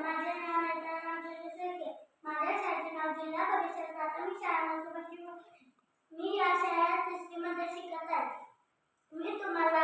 माझे नाव नेता रामचंद्र शेळके माझ्या नाव जिल्हा परिषद प्राथमिक शाळा नरसोबाची मी या शाळेत तिसरीमध्ये शिकत आहे. मी तुम्हाला